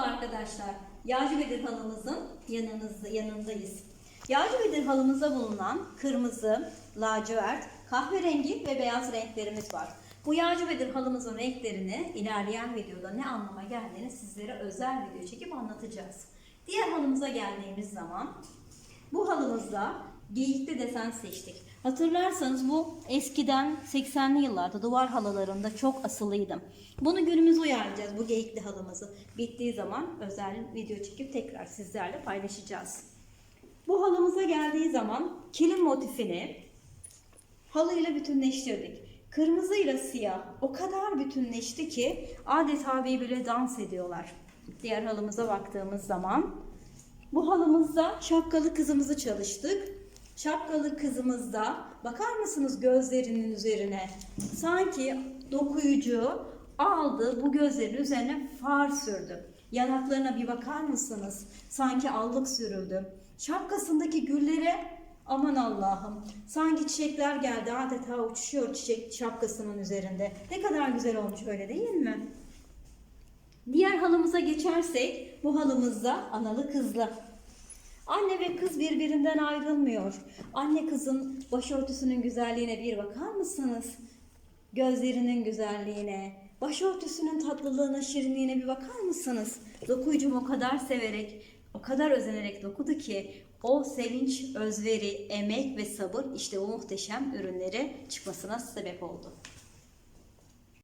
arkadaşlar. Yağcı Bedir halımızın yanınızda, yanındayız. Yağcı Bedir halımızda bulunan kırmızı, lacivert, kahverengi ve beyaz renklerimiz var. Bu Yağcı Bedir halımızın renklerini ilerleyen videoda ne anlama geldiğini sizlere özel video çekip anlatacağız. Diğer halımıza geldiğimiz zaman bu halımızda geyikli desen seçtik. Hatırlarsanız bu eskiden 80'li yıllarda duvar halılarında çok asılıydı. Bunu günümüze uyarlayacağız bu geyikli halımızı. Bittiği zaman özel video çekip tekrar sizlerle paylaşacağız. Bu halımıza geldiği zaman kilim motifini halıyla bütünleştirdik. Kırmızı ile siyah o kadar bütünleşti ki adeta birbirine dans ediyorlar. Diğer halımıza baktığımız zaman bu halımızda şapkalı kızımızı çalıştık. Şapkalı kızımızda bakar mısınız gözlerinin üzerine? Sanki dokuyucu aldı bu gözlerin üzerine far sürdü. Yanaklarına bir bakar mısınız? Sanki allık sürüldü. Şapkasındaki güllere aman Allah'ım sanki çiçekler geldi adeta uçuşuyor çiçek şapkasının üzerinde. Ne kadar güzel olmuş öyle değil mi? Diğer halımıza geçersek bu halımızda analı kızlı. Anne ve kız birbirinden ayrılmıyor. Anne kızın başörtüsünün güzelliğine bir bakar mısınız? Gözlerinin güzelliğine, başörtüsünün tatlılığına, şirinliğine bir bakar mısınız? Dokuyucum o kadar severek, o kadar özenerek dokudu ki o sevinç, özveri, emek ve sabır işte o muhteşem ürünleri çıkmasına sebep oldu.